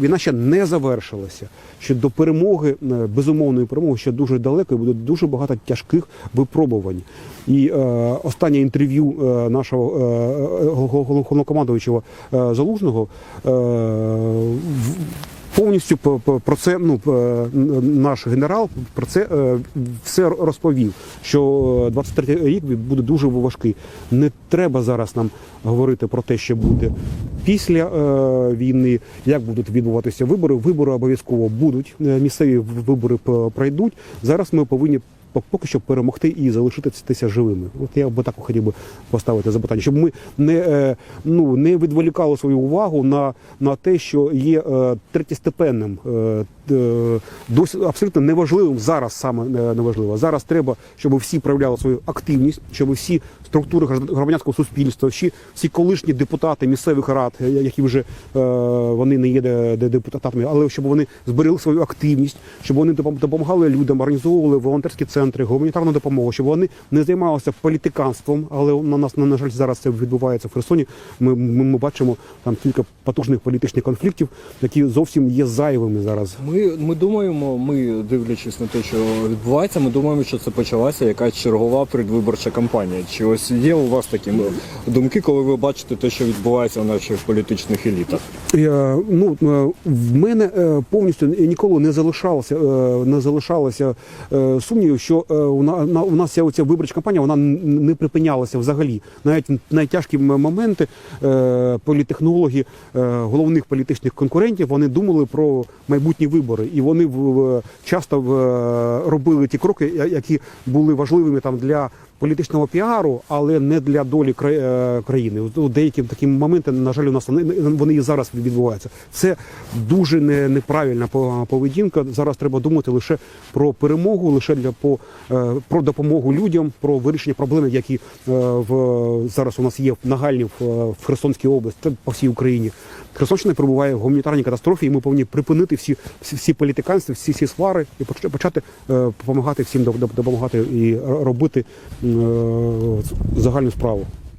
Війна ще не завершилася. Що до перемоги, е, безумовної перемоги, ще дуже далеко і буде дуже багато тяжких випробувань. І е, останнє інтерв'ю е, нашого е, головнокомандуючого е, Залужного е, в- повністю по- по- про це ну, е, наш генерал про це е, все розповів. Що 23 рік буде дуже важкий. Не треба зараз нам говорити про те, що буде після е, війни, як будуть відбуватися вибори. Вибори обов'язково будуть. е, Місцеві вибори пройдуть. Зараз ми повинні по- поки що перемогти і залишитися живими. От я би так хотів би поставити запитання, щоб ми не, е, ну, не відволікали свою увагу на, на те, що є е, третєстепенним. е, Досі абсолютно неважливим зараз саме неважливо. Зараз треба, щоб всі проявляли свою активність, щоб всі структури громадянського суспільства, всі, всі колишні депутати місцевих рад, які вже вони не є де- де- депутатами, але щоб вони зберегли свою активність, щоб вони допом- допомагали людям, організовували волонтерські центри, гуманітарну допомогу, щоб вони не займалися політиканством. Але на нас на жаль зараз це відбувається в Херсоні. Ми, ми, ми бачимо там кілька потужних політичних конфліктів, які зовсім є зайвими зараз. Ми, ми думаємо, ми дивлячись на те, що відбувається, ми думаємо, що це почалася якась чергова предвиборча кампанія. Чи ось є у вас такі думки, коли ви бачите те, що відбувається в наших політичних елітах? Я, ну, е, в мене е, повністю ніколи не залишалося, е, не залишалося сумнівів, що е, у на- на- у нас ця оця виборча кампанія вона не припинялася взагалі. Навіть найтяжкі моменти е, політехнологи е, головних політичних конкурентів вони думали про майбутні вибори, і вони в- часто в- робили ті кроки, які були важливими там для політичного піару, але не для долі е, країни. Деякі такі моменти, на жаль, у нас вони, і зараз відбуваються. Це дуже не, неправильна по- поведінка. Зараз треба думати лише про перемогу, лише для по е, про допомогу людям, про вирішення проблем, які е, в зараз у нас є нагальні в, Херсонській області, по всій Україні. Херсонщина перебуває в гуманітарній катастрофі, і ми повинні припинити всі всі, всі політиканства, всі всі свари і поч- почати допомагати всім доп- доп- допомагати і робити загальну справу.